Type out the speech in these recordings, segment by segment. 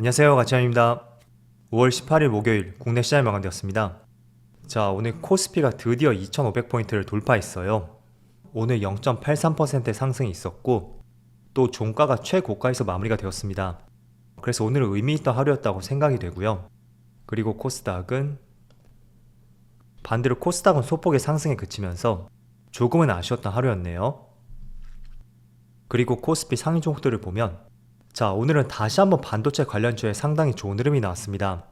안녕하세요 가치현입니다. 5월 18일 목요일 국내 시장이 마감되었습니다. 자 오늘 코스피가 드디어 2500포인트를 돌파했어요. 오늘 0.83%의 상승이 있었고 또 종가가 최고가에서 마무리가 되었습니다. 그래서 오늘은 의미 있던 하루였다고 생각이 되고요. 그리고 코스닥은 반대로 코스닥은 소폭의 상승에 그치면서 조금은 아쉬웠던 하루였네요. 그리고 코스피 상위 종목들을 보면 자, 오늘은 다시 한번 반도체 관련주에 상당히 좋은 흐름이 나왔습니다.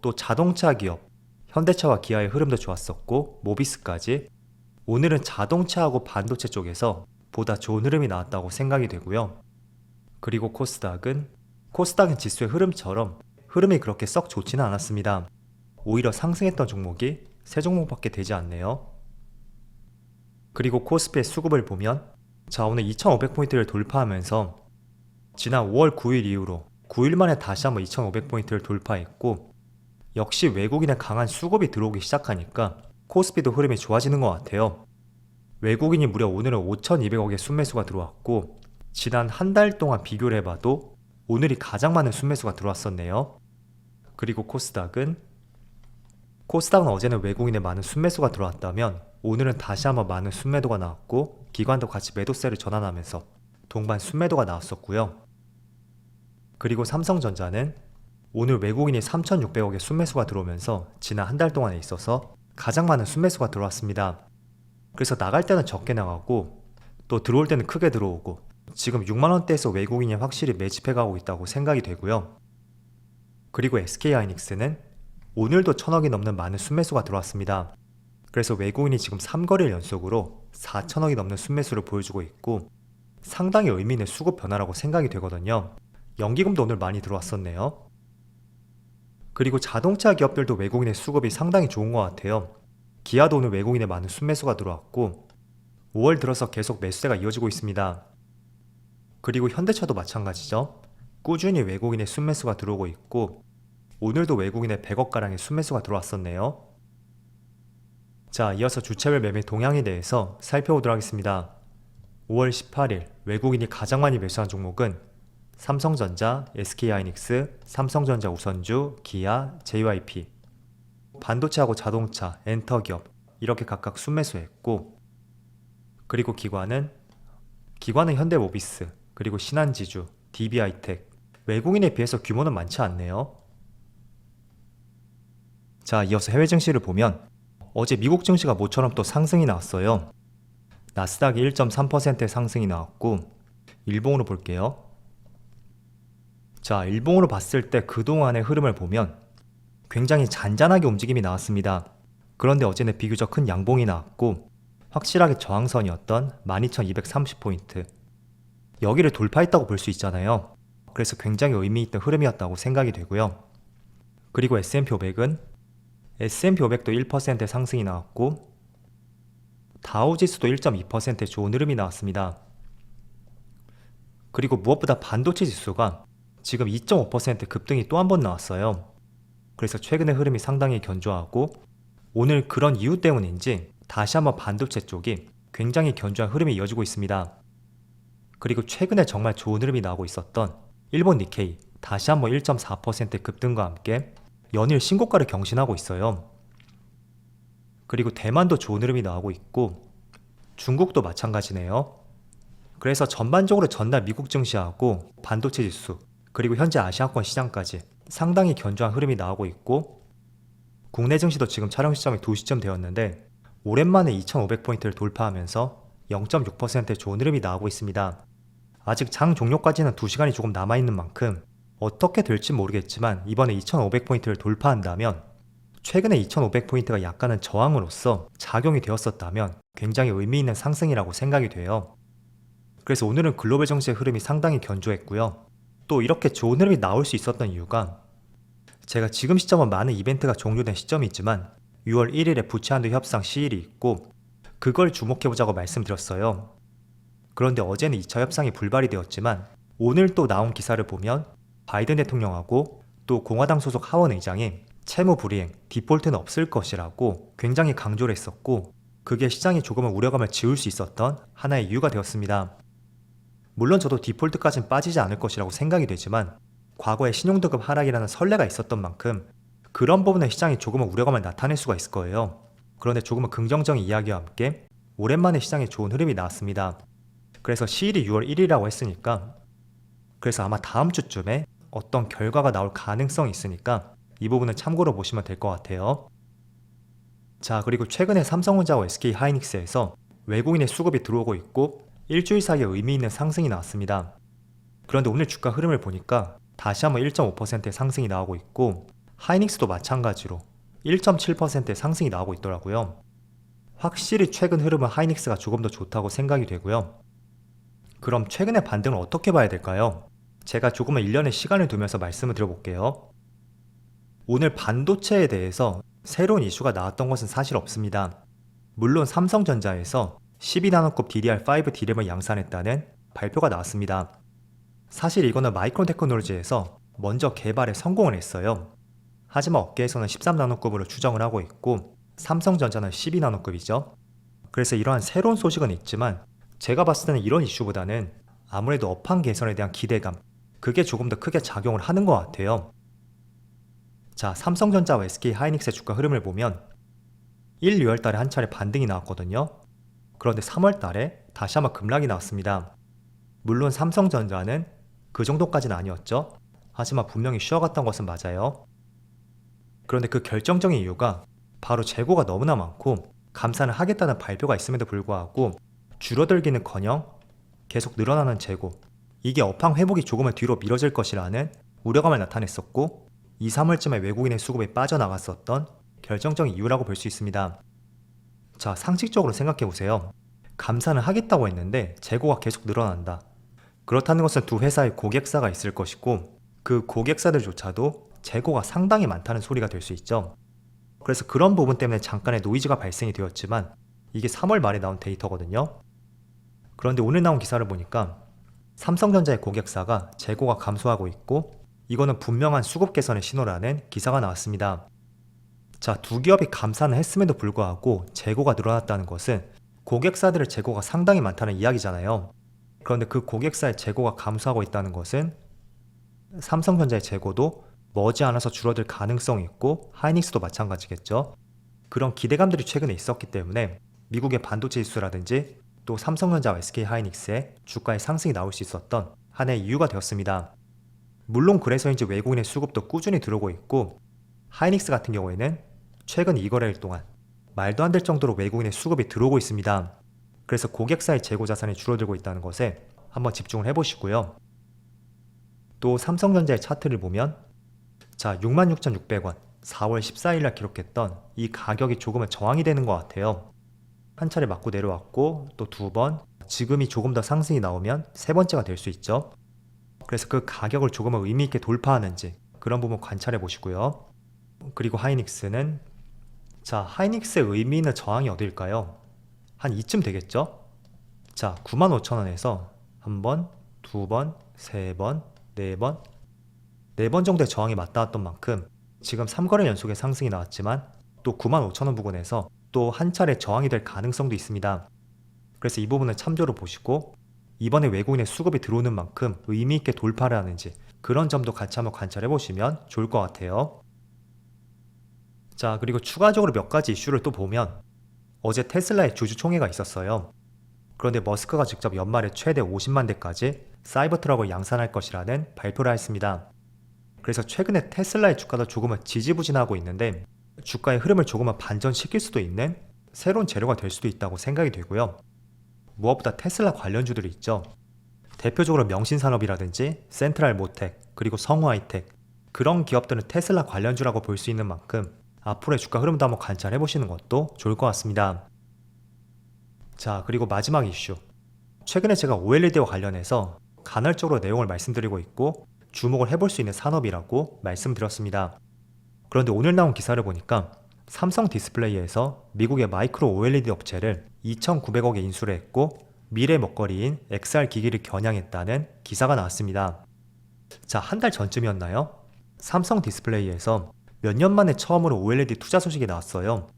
또 자동차 기업, 현대차와 기아의 흐름도 좋았었고, 모비스까지 오늘은 자동차하고 반도체 쪽에서 보다 좋은 흐름이 나왔다고 생각이 되고요. 그리고 코스닥은 코스닥은 지수의 흐름처럼 흐름이 그렇게 썩 좋지는 않았습니다. 오히려 상승했던 종목이 세 종목밖에 되지 않네요. 그리고 코스피의 수급을 보면 자, 오늘 2500포인트를 돌파하면서 지난 5월 9일 이후로 9일 만에 다시 한번 2500포인트를 돌파했고 역시 외국인의 강한 수급이 들어오기 시작하니까 코스피도 흐름이 좋아지는 것 같아요. 외국인이 무려 오늘은 5200억의 순매수가 들어왔고 지난 한 달 동안 비교를 해봐도 오늘이 가장 많은 순매수가 들어왔었네요. 그리고 코스닥은 코스닥은 어제는 외국인의 많은 순매수가 들어왔다면 오늘은 다시 한번 많은 순매도가 나왔고 기관도 같이 매도세를 전환하면서 동반 순매도가 나왔었고요. 그리고 삼성전자는 오늘 외국인이 3,600억의 순매수가 들어오면서 지난 한 달 동안에 있어서 가장 많은 순매수가 들어왔습니다. 그래서 나갈 때는 적게 나가고 또 들어올 때는 크게 들어오고 지금 6만원대에서 외국인이 확실히 매집해가고 있다고 생각이 되고요. 그리고 SK하이닉스는 오늘도 천억이 넘는 많은 순매수가 들어왔습니다. 그래서 외국인이 지금 3거래일 연속으로 4천억이 넘는 순매수를 보여주고 있고 상당히 의미 있는 수급 변화라고 생각이 되거든요. 연기금도 오늘 많이 들어왔었네요. 그리고 자동차 기업들도 외국인의 수급이 상당히 좋은 것 같아요. 기아도 오늘 외국인의 많은 순매수가 들어왔고 5월 들어서 계속 매수세가 이어지고 있습니다. 그리고 현대차도 마찬가지죠. 꾸준히 외국인의 순매수가 들어오고 있고 오늘도 외국인의 100억가량의 순매수가 들어왔었네요. 자, 이어서 주체별 매매 동향에 대해서 살펴보도록 하겠습니다. 5월 18일 외국인이 가장 많이 매수한 종목은 삼성전자, SK하이닉스, 삼성전자 우선주, 기아, JYP 반도체하고 자동차, 엔터기업 이렇게 각각 순매수했고 그리고 기관은 기관은 현대모비스, 그리고 신한지주, DB하이텍 외국인에 비해서 규모는 많지 않네요. 자, 이어서 해외 증시를 보면 어제 미국 증시가 모처럼 또 상승이 나왔어요. 나스닥이 1.3%의 상승이 나왔고 일봉으로 볼게요. 자, 일봉으로 봤을 때 그동안의 흐름을 보면 굉장히 잔잔하게 움직임이 나왔습니다. 그런데 어제는 비교적 큰 양봉이 나왔고 확실하게 저항선이었던 12,230포인트 여기를 돌파했다고 볼 수 있잖아요. 그래서 굉장히 의미 있던 흐름이었다고 생각이 되고요. 그리고 S&P 500은 S&P 500도 1%의 상승이 나왔고 다우지수도 1.2%의 좋은 흐름이 나왔습니다. 그리고 무엇보다 반도체 지수가 지금 2.5% 급등이 또 한 번 나왔어요. 그래서 최근의 흐름이 상당히 견조하고 오늘 그런 이유 때문인지 다시 한번 반도체 쪽이 굉장히 견조한 흐름이 이어지고 있습니다. 그리고 최근에 정말 좋은 흐름이 나오고 있었던 일본 니케이 다시 한번 1.4% 급등과 함께 연일 신고가를 경신하고 있어요. 그리고 대만도 좋은 흐름이 나오고 있고 중국도 마찬가지네요. 그래서 전반적으로 전날 미국 증시하고 반도체 지수 그리고 현재 아시아권 시장까지 상당히 견조한 흐름이 나오고 있고 국내 증시도 지금 촬영 시점이 2시쯤 되었는데 오랜만에 2500포인트를 돌파하면서 0.6%의 좋은 흐름이 나오고 있습니다. 아직 장 종료까지는 2시간이 조금 남아있는 만큼 어떻게 될지 모르겠지만 이번에 2500포인트를 돌파한다면 최근에 2500포인트가 약간은 저항으로서 작용이 되었었다면 굉장히 의미 있는 상승이라고 생각이 돼요. 그래서 오늘은 글로벌 정시의 흐름이 상당히 견조했고요. 또 이렇게 좋은 흐름이 나올 수 있었던 이유가 제가 지금 시점은 많은 이벤트가 종료된 시점이지만 6월 1일에 부채한도 협상 시일이 있고 그걸 주목해보자고 말씀드렸어요. 그런데 어제는 2차 협상이 불발이 되었지만 오늘 또 나온 기사를 보면 바이든 대통령하고 또 공화당 소속 하원 의장이 채무 불이행, 디폴트는 없을 것이라고 굉장히 강조를 했었고 그게 시장에 조금은 우려감을 지울 수 있었던 하나의 이유가 되었습니다. 물론 저도 디폴트까지는 빠지지 않을 것이라고 생각이 되지만 과거에 신용등급 하락이라는 선례가 있었던 만큼 그런 부분에 시장이 조금은 우려감을 나타낼 수가 있을 거예요. 그런데 조금은 긍정적인 이야기와 함께 오랜만에 시장에 좋은 흐름이 나왔습니다. 그래서 시일이 6월 1일이라고 했으니까 그래서 아마 다음 주쯤에 어떤 결과가 나올 가능성이 있으니까 이 부분은 참고로 보시면 될 것 같아요. 자, 그리고 최근에 삼성전자와 SK 하이닉스에서 외국인의 수급이 들어오고 있고 일주일 사이에 의미 있는 상승이 나왔습니다. 그런데 오늘 주가 흐름을 보니까 다시 한번 1.5%의 상승이 나오고 있고 하이닉스도 마찬가지로 1.7%의 상승이 나오고 있더라고요. 확실히 최근 흐름은 하이닉스가 조금 더 좋다고 생각이 되고요. 그럼 최근의 반등을 어떻게 봐야 될까요? 제가 조금은 일련의 시간을 두면서 말씀을 드려볼게요. 오늘 반도체에 대해서 새로운 이슈가 나왔던 것은 사실 없습니다. 물론 삼성전자에서 12나노급 DDR5 D램을 양산했다는 발표가 나왔습니다. 사실 이거는 마이크론 테크놀로지에서 먼저 개발에 성공을 했어요. 하지만 업계에서는 13나노급으로 추정을 하고 있고 삼성전자는 12나노급이죠. 그래서 이러한 새로운 소식은 있지만 제가 봤을 때는 이런 이슈보다는 아무래도 업황 개선에 대한 기대감 그게 조금 더 크게 작용을 하는 것 같아요. 자, 삼성전자와 SK 하이닉스의 주가 흐름을 보면 1, 2월 달에 한 차례 반등이 나왔거든요. 그런데 3월 달에 다시 한번 급락이 나왔습니다. 물론 삼성전자는 그 정도까지는 아니었죠. 하지만 분명히 쉬어갔던 것은 맞아요. 그런데 그 결정적인 이유가 바로 재고가 너무나 많고 감산을 하겠다는 발표가 있음에도 불구하고 줄어들기는 커녕 계속 늘어나는 재고 이게 업황 회복이 조금은 뒤로 미뤄질 것이라는 우려감을 나타냈었고 2, 3월쯤에 외국인의 수급이 빠져나갔었던 결정적인 이유라고 볼 수 있습니다. 자, 상식적으로 생각해 보세요. 감산을 하겠다고 했는데 재고가 계속 늘어난다. 그렇다는 것은 두 회사의 고객사가 있을 것이고 그 고객사들조차도 재고가 상당히 많다는 소리가 될 수 있죠. 그래서 그런 부분 때문에 잠깐의 노이즈가 발생이 되었지만 이게 3월 말에 나온 데이터거든요. 그런데 오늘 나온 기사를 보니까 삼성전자의 고객사가 재고가 감소하고 있고 이거는 분명한 수급 개선의 신호라는 기사가 나왔습니다. 자, 두 기업이 감산을 했음에도 불구하고 재고가 늘어났다는 것은 고객사들의 재고가 상당히 많다는 이야기잖아요. 그런데 그 고객사의 재고가 감소하고 있다는 것은 삼성전자의 재고도 머지않아서 줄어들 가능성이 있고 하이닉스도 마찬가지겠죠. 그런 기대감들이 최근에 있었기 때문에 미국의 반도체 지수라든지 또 삼성전자와 SK 하이닉스의 주가의 상승이 나올 수 있었던 하나의 이유가 되었습니다. 물론 그래서인지 외국인의 수급도 꾸준히 들어오고 있고 하이닉스 같은 경우에는 최근 2거래일 동안 말도 안 될 정도로 외국인의 수급이 들어오고 있습니다. 그래서 고객사의 재고 자산이 줄어들고 있다는 것에 한번 집중을 해보시고요. 또 삼성전자의 차트를 보면 자 66,600원 4월 14일 날 기록했던 이 가격이 조금은 저항이 되는 것 같아요. 한 차례 맞고 내려왔고 또 두 번 지금이 조금 더 상승이 나오면 세 번째가 될 수 있죠. 그래서 그 가격을 조금은 의미 있게 돌파하는지 그런 부분 관찰해 보시고요. 그리고 하이닉스는 자 하이닉스의 의미 있는 저항이 어딜까요? 한 이쯤 되겠죠? 자 95,000원에서 한 번, 두 번, 세 번, 네 번, 네 번 정도의 저항이 맞닿았던 만큼 지금 3거래 연속의 상승이 나왔지만 또 95,000원 부근에서 또 한 차례 저항이 될 가능성도 있습니다. 그래서 이 부분을 참조로 보시고 이번에 외국인의 수급이 들어오는 만큼 의미 있게 돌파를 하는지 그런 점도 같이 한번 관찰해 보시면 좋을 것 같아요. 자, 그리고 추가적으로 몇 가지 이슈를 또 보면 어제 테슬라의 주주총회가 있었어요. 그런데 머스크가 직접 연말에 최대 50만 대까지 사이버 트럭을 양산할 것이라는 발표를 했습니다. 그래서 최근에 테슬라의 주가도 조금은 지지부진하고 있는데 주가의 흐름을 조금은 반전시킬 수도 있는 새로운 재료가 될 수도 있다고 생각이 되고요. 무엇보다 테슬라 관련주들이 있죠. 대표적으로 명신산업이라든지 센트랄 모텍, 그리고 성우하이텍 그런 기업들은 테슬라 관련주라고 볼 수 있는 만큼 앞으로의 주가 흐름도 한번 관찰해 보시는 것도 좋을 것 같습니다. 자, 그리고 마지막 이슈. 최근에 제가 OLED와 관련해서 간헐적으로 내용을 말씀드리고 있고 주목을 해볼 수 있는 산업이라고 말씀드렸습니다. 그런데 오늘 나온 기사를 보니까 삼성 디스플레이에서 미국의 마이크로 OLED 업체를 2,900억에 인수를 했고 미래 먹거리인 XR 기기를 겨냥했다는 기사가 나왔습니다. 자, 한 달 전쯤이었나요? 삼성 디스플레이에서 몇 년 만에 처음으로 OLED 투자 소식이 나왔어요.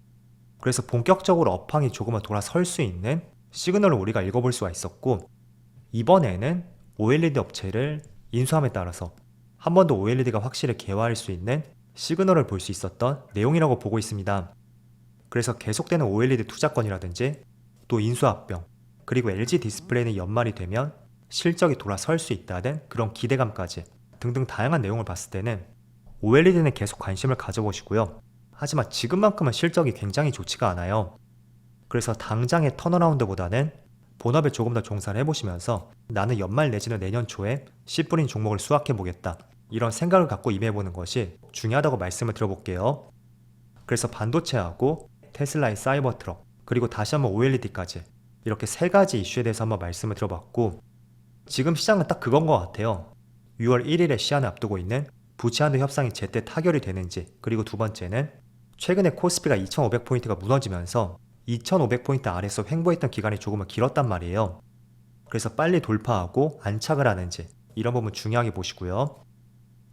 그래서 본격적으로 업황이 조금은 돌아설 수 있는 시그널을 우리가 읽어볼 수가 있었고 이번에는 OLED 업체를 인수함에 따라서 한 번 더 OLED가 확실히 개화할 수 있는 시그널을 볼 수 있었던 내용이라고 보고 있습니다. 그래서 계속되는 OLED 투자권이라든지 또 인수합병 그리고 LG 디스플레이는 연말이 되면 실적이 돌아설 수 있다는 그런 기대감까지 등등 다양한 내용을 봤을 때는 OLED는 계속 관심을 가져보시고요. 하지만 지금만큼은 실적이 굉장히 좋지가 않아요. 그래서 당장의 턴어라운드보다는 본업에 조금 더 종사를 해보시면서 나는 연말 내지는 내년 초에 씨 뿌린 종목을 수확해 보겠다. 이런 생각을 갖고 임해보는 것이 중요하다고 말씀을 드려볼게요. 그래서 반도체하고 테슬라의 사이버 트럭, 그리고 다시 한번 OLED까지 이렇게 세 가지 이슈에 대해서 한번 말씀을 들어봤고 지금 시장은 딱 그건 것 같아요. 6월 1일에 시한을 앞두고 있는 부채한도 협상이 제때 타결이 되는지 그리고 두 번째는 최근에 코스피가 2500포인트가 무너지면서 2500포인트 아래서 횡보했던 기간이 조금은 길었단 말이에요. 그래서 빨리 돌파하고 안착을 하는지 이런 부분 중요하게 보시고요.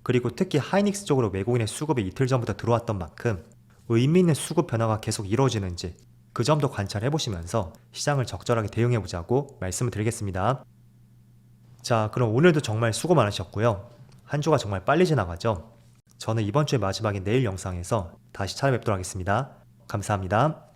그리고 특히 하이닉스 쪽으로 외국인의 수급이 이틀 전부터 들어왔던 만큼 의미 있는 수급 변화가 계속 이루어지는지 그 점도 관찰해 보시면서 시장을 적절하게 대응해 보자고 말씀을 드리겠습니다. 자, 그럼 오늘도 정말 수고 많으셨고요. 한 주가 정말 빨리 지나가죠. 저는 이번 주의 마지막인 내일 영상에서 다시 찾아뵙도록 하겠습니다. 감사합니다.